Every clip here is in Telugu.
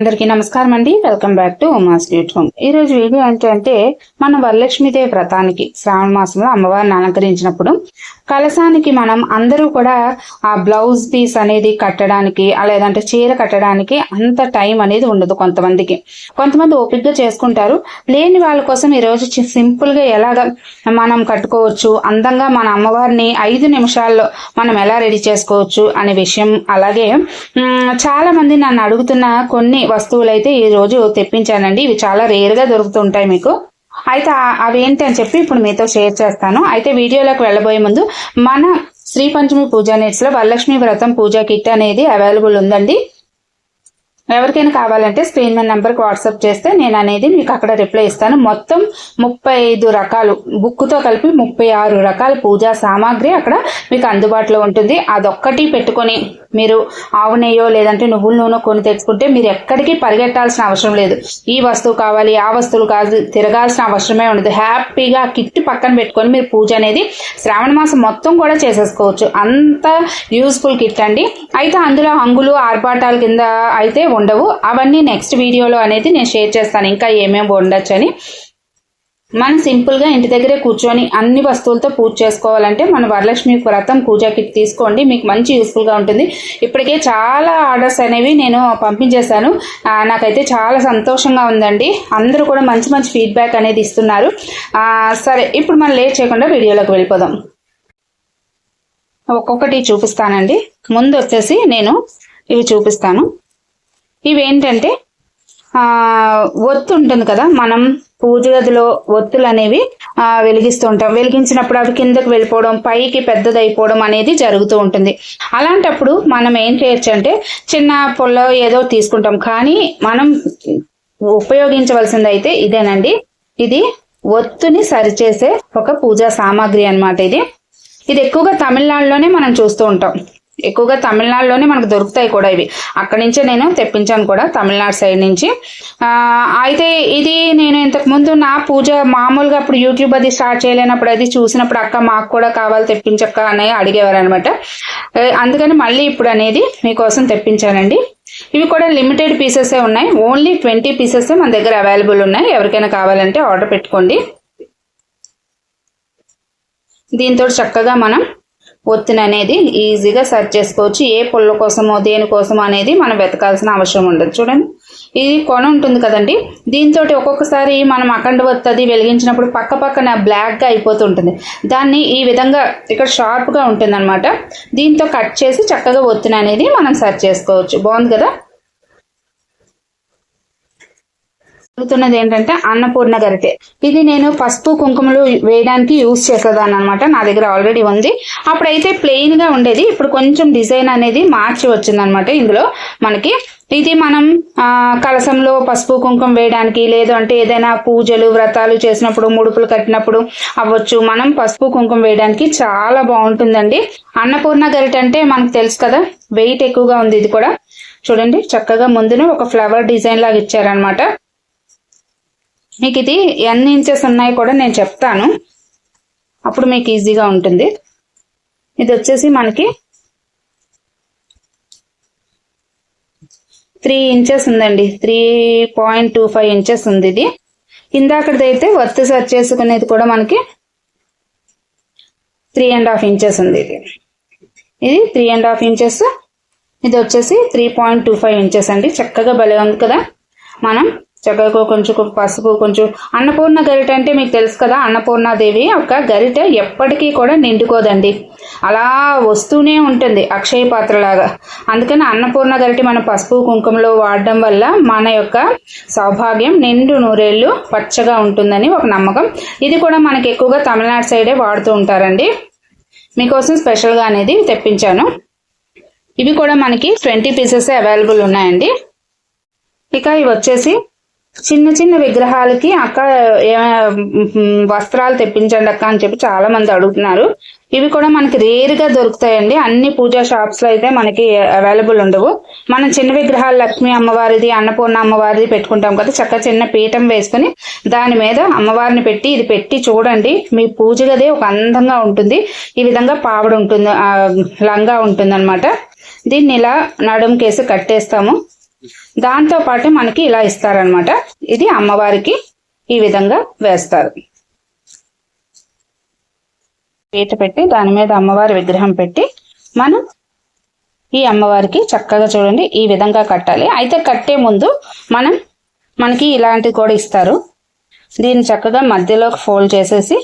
అందరికీ నమస్కారం అండి. వెల్కమ్ బ్యాక్ టు ఉమాస్ యూట్ హోమ్ ఈ రోజు వీడియో ఏంటంటే మన వరలక్ష్మీదేవి వ్రతానికి శ్రావణ మాసంలో అమ్మవారిని అలంకరించినప్పుడు కలసానికి మనం అందరూ కూడా ఆ బ్లౌజ్ పీస్ అనేది కట్టడానికి లేదంటే చీర కట్టడానికి అంత టైం అనేది ఉండదు కొంతమందికి. కొంతమంది ఓపిక్గా చేసుకుంటారు. లేని వాళ్ళ కోసం ఈరోజు సింపుల్గా సింపుల్గా ఎలాగ మనం కట్టుకోవచ్చు అందంగా మన అమ్మవారిని ఐదు నిమిషాల్లో మనం ఎలా రెడీ చేసుకోవచ్చు అనే విషయం అలాగే చాలా మంది నన్ను అడుగుతున్న కొన్ని వస్తువులు అయితే ఈ రోజు తెప్పించానండి. ఇవి చాలా రేర్గా దొరుకుతుంటాయి మీకు. అయితే అవేంటి అని చెప్పి ఇప్పుడు మీతో షేర్ చేస్తాను. అయితే వీడియోలోకి వెళ్ళబోయే ముందు మన శ్రీ పంచమి పూజా నెట్స్లో వరలక్ష్మి వ్రతం పూజా కిట్ అనేది అవైలబుల్ ఉందండి. ఎవరికైనా కావాలంటే స్క్రీన్ మీద నెంబర్కి వాట్సాప్ చేస్తే నేను అనేది మీకు అక్కడ రిప్లై ఇస్తాను. మొత్తం ముప్పై ఐదు రకాలు బుక్తో కలిపి ముప్పై ఆరు రకాల పూజా సామాగ్రి అక్కడ మీకు అందుబాటులో ఉంటుంది. అదొక్కటి పెట్టుకొని మీరు ఆవు నెయ్యో లేదంటే నువ్వుల నూనె కొని తెచ్చుకుంటే మీరు ఎక్కడికి పరిగెట్టాల్సిన అవసరం లేదు. ఈ వస్తువు కావాలి ఆ వస్తువులు కాదు తిరగాల్సిన అవసరమే ఉండదు. హ్యాపీగా కిట్ పక్కన పెట్టుకొని మీరు పూజ అనేది శ్రావణ మాసం మొత్తం కూడా చేసేసుకోవచ్చు. అంత యూస్ఫుల్ కిట్ అండి. అయితే అందులో హంగులు ఆర్భాటాల కింద అయితే ఉండవు. అవన్నీ నెక్స్ట్ వీడియోలో అనేది నేను షేర్ చేస్తాను. ఇంకా ఏమేమి ఉండొచ్చని మనం సింపుల్గా ఇంటి దగ్గరే కూర్చొని అన్ని వస్తువులతో పూజ చేసుకోవాలంటే మన వరలక్ష్మి వ్రతం పూజా కిట్ తీసుకోండి. మీకు మంచి యూస్ఫుల్గా ఉంటుంది. ఇప్పటికే చాలా ఆర్డర్స్ అనేవి నేను పంపించేశాను. నాకైతే చాలా సంతోషంగా ఉందండి. అందరూ కూడా మంచి మంచి ఫీడ్బ్యాక్ అనేది ఇస్తున్నారు. సరే ఇప్పుడు మనం లేట్ చేయకుండా వీడియోలోకి వెళ్ళిపోదాం. ఒక్కొక్కటి చూపిస్తానండి. ముందు వచ్చేసి నేను ఇవి చూపిస్తాను. ఇవి ఏంటంటే ఒత్తు ఉంటుంది కదా మనం పూజ గదిలో ఒత్తులు అనేవి వెలిగిస్తూ ఉంటాం వెలిగించినప్పుడు అవి కిందకు వెళ్ళిపోవడం పైకి పెద్దదైపోవడం అనేది జరుగుతూ ఉంటుంది. అలాంటప్పుడు మనం ఏం చేయొచ్చు అంటే చిన్న పొల్ల ఏదో తీసుకుంటాం. కానీ మనం ఉపయోగించవలసింది అయితే ఇదేనండి. ఇది ఒత్తుని సరిచేసే ఒక పూజా సామాగ్రి అన్నమాట ఇది. ఇది ఎక్కువగా తమిళనాడులోనే మనం చూస్తూ ఉంటాం. ఎక్కువగా తమిళనాడులోనే మనకు దొరుకుతాయి కూడా ఇవి. అక్కడి నుంచే నేను తెప్పించాను కూడా తమిళనాడు సైడ్ నుంచి. అయితే ఇది నేను ఇంతకు ముందు నా పూజ మామూలుగా అప్పుడు యూట్యూబ్ అది స్టార్ట్ చేయలేనప్పుడు అది చూసినప్పుడు అక్క మాకు కూడా కావాలి తెప్పించక్క అని అడిగేవారు అనమాట అందుకని మళ్ళీ ఇప్పుడు అనేది మీకోసం తెప్పించానండి. ఇవి కూడా లిమిటెడ్ పీసెసే ఉన్నాయి. ఓన్లీ ట్వంటీ పీసెస్ మన దగ్గర అవైలబుల్ ఉన్నాయి. ఎవరికైనా కావాలంటే ఆర్డర్ పెట్టుకోండి. దీంతో చక్కగా మనం ఒత్తిన అనేది ఈజీగా సెర్చ్ చేసుకోవచ్చు. ఏ పుల్ల కోసమో దేనికోసమో అనేది మనం వెతకాల్సిన అవసరం ఉండదు. చూడండి. ఇది కొన ఉంటుంది కదండి. దీంతో ఒక్కొక్కసారి మనం అఖండ ఒత్తది వెలిగించినప్పుడు పక్క పక్కన బ్లాక్గా అయిపోతుంటుంది దాన్ని ఈ విధంగా ఇక్కడ షార్ప్గా ఉంటుంది అనమాట దీంతో కట్ చేసి చక్కగా ఒత్తిన అనేది మనం సెర్చ్ చేసుకోవచ్చు. బాగుంది కదా? జరుగుతున్నది ఏంటంటే అన్నపూర్ణ గరిటె ఇది నేను పసుపు కుంకుమలు వేయడానికి యూజ్ చేసేదాన్ని అనమాట నా దగ్గర ఆల్రెడీ ఉంది. అప్పుడైతే ప్లెయిన్గా ఉండేది. ఇప్పుడు కొంచెం డిజైన్ అనేది మార్చి వచ్చిందనమాట ఇందులో మనకి. ఇది మనం ఆ, కలసంలో పసుపు కుంకుమ వేయడానికి లేదు అంటే ఏదైనా పూజలు వ్రతాలు చేసినప్పుడు ముడుపులు కట్టినప్పుడు అవ్వచ్చు. మనం పసుపు కుంకుమ వేయడానికి చాలా బాగుంటుందండి. అన్నపూర్ణ గరిటె అంటే మనకు తెలుసు కదా వెయిట్ ఎక్కువగా ఉంది ఇది కూడా. చూడండి చక్కగా ముందున ఒక ఫ్లవర్ డిజైన్ లాగా ఇచ్చారనమాట మీకు ఇది ఎన్ని ఇంచెస్ ఉన్నాయి కూడా నేను చెప్తాను. అప్పుడు మీకు ఈజీగా ఉంటుంది. ఇది వచ్చేసి మనకి త్రీ ఇంచెస్ ఉందండి. Three point two five inches ఉంది ఇది. ఇందాకదైతే వర్త్ సెట్ చేసుకునేది కూడా మనకి త్రీ అండ్ హాఫ్ ఇంచెస్ ఉంది ఇది. ఇది త్రీ అండ్ హాఫ్ ఇంచెస్. ఇది వచ్చేసి three point two five inches అండి. చక్కగా భలే ఉంది కదా. మనం చక్కగా కొంచెం పసుపు కొంచెం అన్నపూర్ణ గరిట అంటే మీకు తెలుసు కదా అన్నపూర్ణాదేవి ఒక గరిట ఎప్పటికీ కూడా నిండుకోదండి. అలా వస్తూనే ఉంటుంది అక్షయ పాత్రలాగా. అందుకని అన్నపూర్ణ గరిట మన పసుపు కుంకుమలో వాడడం వల్ల మన యొక్క సౌభాగ్యం నిండు నూరేళ్ళు పచ్చగా ఉంటుందని ఒక నమ్మకం. ఇది కూడా మనకి ఎక్కువగా తమిళనాడు సైడే వాడుతూ ఉంటారండి. మీకోసం స్పెషల్గా అనేది తెప్పించాను. ఇవి కూడా మనకి ట్వంటీ పీసెస్ అవైలబుల్ ఉన్నాయండి. ఇక ఇవి వచ్చేసి చిన్న చిన్న విగ్రహాలకి అక్క వస్త్రాలు తెప్పించండి అక్క అని చెప్పి చాలా మంది అడుగుతున్నారు. ఇవి కూడా మనకి రేర్గా దొరుకుతాయండి. అన్ని పూజా షాప్స్లో అయితే మనకి అవైలబుల్ ఉండవు. మనం చిన్న విగ్రహాలు లక్ష్మీ అమ్మవారిది అన్నపూర్ణ అమ్మవారిది పెట్టుకుంటాం కదా చక్క చిన్న పీఠం వేసుకుని దాని మీద అమ్మవారిని పెట్టి ఇది పెట్టి చూడండి. మీ పూజ గదే ఒక అందంగా ఉంటుంది. ఈ విధంగా పావడ ఉంటుంది ఆ, లంగా ఉంటుంది అనమాట దీన్ని ఇలా నడుంకేసి కట్టేస్తాము. దాంతో పాటు మనకి ఇలా ఇస్తారనమాట ఇది అమ్మవారికి ఈ విధంగా వేస్తారు. పీట పెట్టి దాని మీద అమ్మవారి విగ్రహం పెట్టి మనం ఈ అమ్మవారికి చక్కగా చూడండి ఈ విధంగా కట్టాలి. అయితే కట్టే ముందు మనం మనకి ఇలాంటివి కూడా ఇస్తారు. దీన్ని చక్కగా మధ్యలో ఫోల్డ్ చేసేసి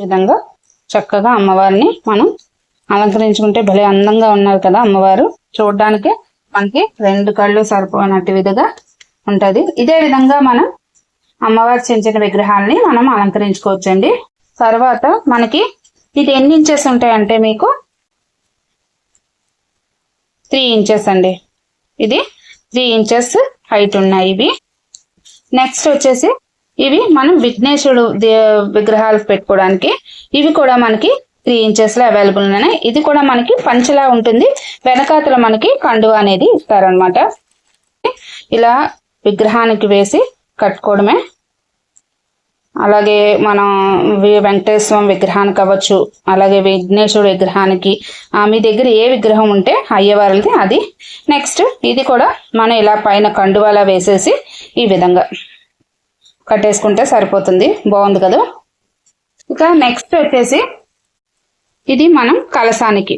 విధంగా చక్కగా అమ్మవారిని మనం అలంకరించుకుంటే భలే అందంగా ఉన్నారు కదా అమ్మవారు. చూడడానికి మనకి రెండు కళ్ళు సరిపోయినట్టు విధంగా ఉంటుంది. ఇదే విధంగా మనం అమ్మవారి చిన్న చిన్న విగ్రహాలని మనం అలంకరించుకోవచ్చండి. తర్వాత మనకి ఇది ఎన్ని ఇంచెస్ ఉంటాయంటే మీకు? త్రీ ఇంచెస్ అండి. ఇది త్రీ ఇంచెస్ హైట్ ఉన్నాయి ఇవి. నెక్స్ట్ వచ్చేసి ఇవి మనం విఘ్నేశ్వరుడు విగ్రహాలు పెట్టుకోవడానికి ఇవి కూడా మనకి త్రీ ఇంచెస్లో అవైలబుల్ ఉన్నాయి. ఇది కూడా మనకి పంచలా ఉంటుంది. వెనకాతల మనకి కండువ అనేది ఇస్తారనమాట ఇలా విగ్రహానికి వేసి కట్టుకోవడమే. అలాగే మనం వెంకటేశ్వరం విగ్రహానికి అవ్వచ్చు. అలాగే విఘ్నేశ్వరుడు విగ్రహానికి మీ దగ్గర ఏ విగ్రహం ఉంటే అయ్యవారిది అది. నెక్స్ట్ ఇది కూడా మనం ఇలా పైన కండువాలా వేసేసి ఈ విధంగా. కట్టేసుకుంటే సరిపోతుంది. బాగుంది కదా? ఇక నెక్స్ట్ వచ్చేసి ఇది మనం కలసానికి.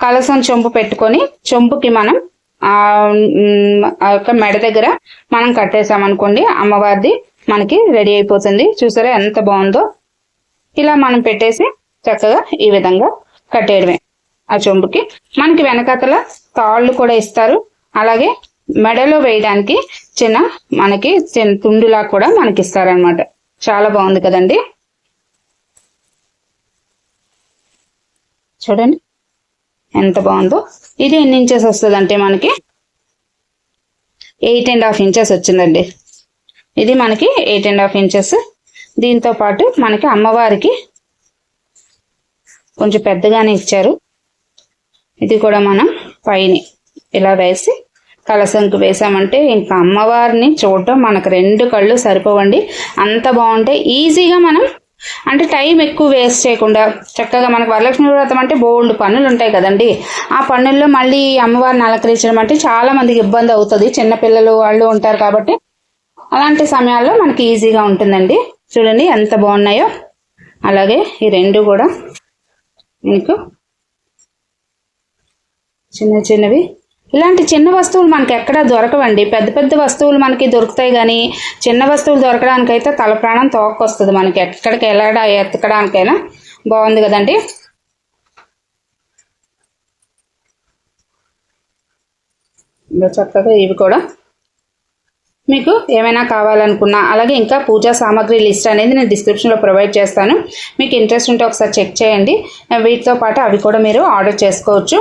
కలసం చెంపు పెట్టుకొని చెంపుకి మనం ఆ యొక్క మెడ దగ్గర మనం కట్టేసామనుకోండి అమ్మవారిది మనకి రెడీ అయిపోతుంది. చూసారా ఎంత బాగుందో? ఇలా మనం పెట్టేసి చక్కగా ఈ విధంగా కట్టేయడమే ఆ చెంపుకి మనకి వెనకతల తాళ్ళు కూడా ఇస్తారు. అలాగే మెడలో వేయడానికి చిన్న మనకి చిన్న తుండులా కూడా మనకి ఇస్తారనమాట చాలా బాగుంది కదండి. చూడండి. ఎంత బాగుందో. ఇది ఎన్ని ఇంచెస్ వస్తుందంటే మనకి ఎయిట్ అండ్ హాఫ్ ఇంచెస్ వచ్చిందండి. ఇది మనకి ఎయిట్ అండ్ హాఫ్ ఇంచెస్. దీంతో పాటు మనకి అమ్మవారికి కొంచెం పెద్దగానే ఇచ్చారు. ఇది కూడా మనం పైన ఇలా వేసి కలసంకు వేసామంటే ఇంకా అమ్మవారిని చూడటం మనకు రెండు కళ్ళు సరిపోవండి. అంత బాగుంటాయి ఈజీగా మనం అంటే టైం ఎక్కువ వేస్ట్ చేయకుండా చక్కగా మనకు వరలక్ష్మి వ్రతం అంటే బోల్డ్ పనులు ఉంటాయి కదండి. ఆ పనుల్లో మళ్ళీ అమ్మవారిని అలంకరించడం అంటే చాలా మందికి ఇబ్బంది అవుతుంది. చిన్నపిల్లలు వాళ్ళు ఉంటారు కాబట్టి అలాంటి సమయాల్లో మనకి ఈజీగా ఉంటుందండి. చూడండి ఎంత బాగున్నాయో. అలాగే ఈ రెండు కూడా మీకు చిన్న చిన్నవి ఇలాంటి చిన్న వస్తువులు మనకి ఎక్కడా దొరకవండి. పెద్ద పెద్ద వస్తువులు మనకి దొరుకుతాయి కానీ చిన్న వస్తువులు దొరకడానికైతే తల ప్రాణం తోకొస్తుంది మనకి. ఎక్కడికి వెళ్ళడా ఎత్తకడానికైనా బాగుంది కదండి? చక్కగా ఇవి కూడా. మీకు ఏమైనా కావాలనుకున్నా అలాగే ఇంకా పూజా సామాగ్రి లిస్ట్ అనేది నేను డిస్క్రిప్షన్లో ప్రొవైడ్ చేస్తాను. మీకు ఇంట్రెస్ట్ ఉంటే ఒకసారి చెక్ చేయండి. వీటితో పాటు అవి కూడా మీరు ఆర్డర్ చేసుకోవచ్చు.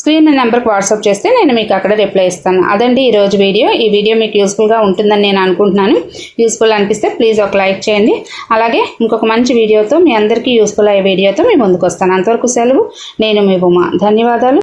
స్క్రీన్ నెంబర్కి వాట్సాప్ చేస్తే నేను మీకు అక్కడ రిప్లై ఇస్తాను. అదండి ఈరోజు వీడియో. ఈ వీడియో మీకు యూస్ఫుల్గా ఉంటుందని నేను అనుకుంటున్నాను. యూస్ఫుల్ అనిపిస్తే ప్లీజ్ ఒక లైక్ చేయండి. అలాగే ఇంకొక మంచి వీడియోతో మీ అందరికీ యూస్ఫుల్ అయ్యే వీడియోతో మీ ముందుకు వస్తాను. అంతవరకు సెలవు. నేను మీ బొమ్మ ధన్యవాదాలు.